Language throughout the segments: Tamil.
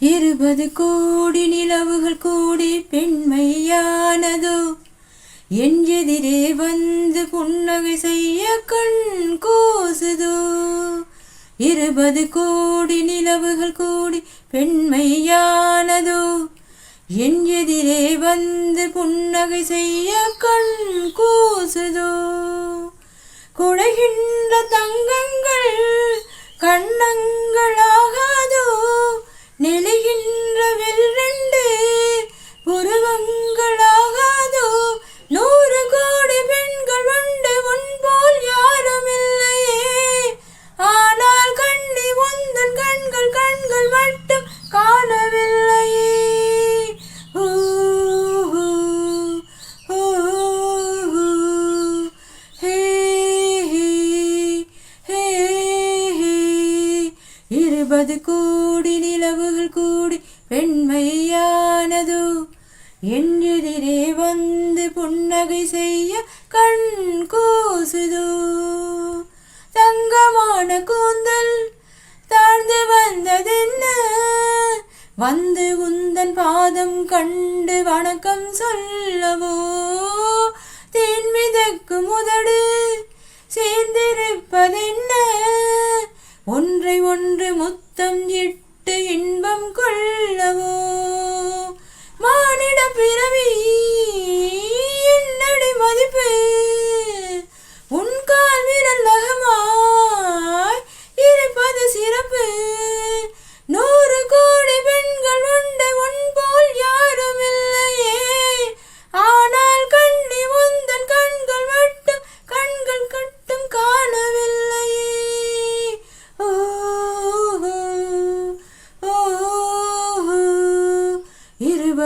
இருபது கோடி நிலவுகள் கூடி பெண்மையானதோ? என் வந்து புன்னகை செய்ய கண் கூசுதோ? இருபது கோடி நிலவுகள் கூடி பெண்மையானதோ? என் வந்து புன்னகை செய்ய கண் கூசுதோ? குழைகின்ற தங்கங்கள் இருபது கூடி நிலவுகள் கூடி பெண்மையானதோ என்றெதிரே வந்து புன்னகை செய்ய கண் கூசுதோ? தங்கமான கூந்தல் தாழ்ந்து வந்ததென்ன? வந்து உந்தன் பாதம் கண்டு வணக்கம் சொல்லவோ? தேன் முதடு சேர்ந்திருப்பதென்ன? ஒன்றை ஒன்று முத்தம் இட்டு இன்பம் கொள்ளவோ? மானிட பிறவி என்னடி மதிப்பு? உன் கால் விரல் நகமாய் இருப்பது சிறப்பு.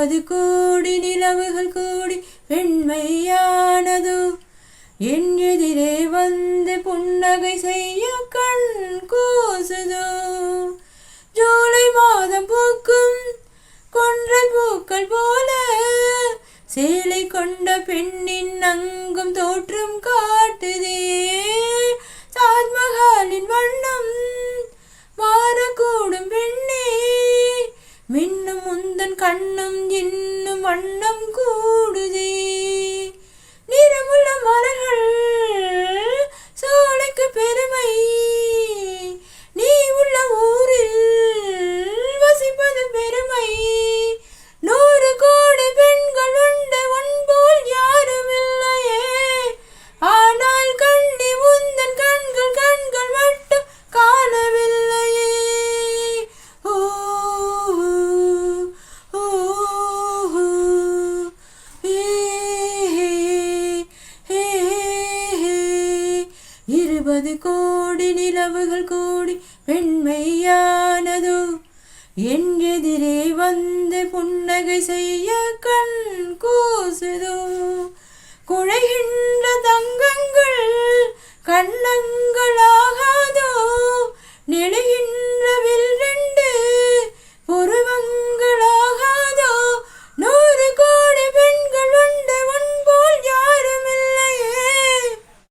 இருபது கூடி நிலவுகள் கூடி வெண்மையானது. என் எதிரே வந்து புன்னகை செய்ய கண் கூசுதோ. ஜூலை மாதம் பூக்கும் கொன்றை பூக்கள் போல சேலை கொண்ட பெண்ணின் அங்கும் தோற்றம் கண்ணும் இன்னும் வண்ணம் கூடுதே. முப்பது கோடி நிலவுகள் கூடி வெண்மையானதோ? என்றெதிரே வந்து புன்னகை செய்ய கண் கூசுதோ? குழைகின்ற தங்கங்கள் கண்ணங்களாகாதோ? நிலை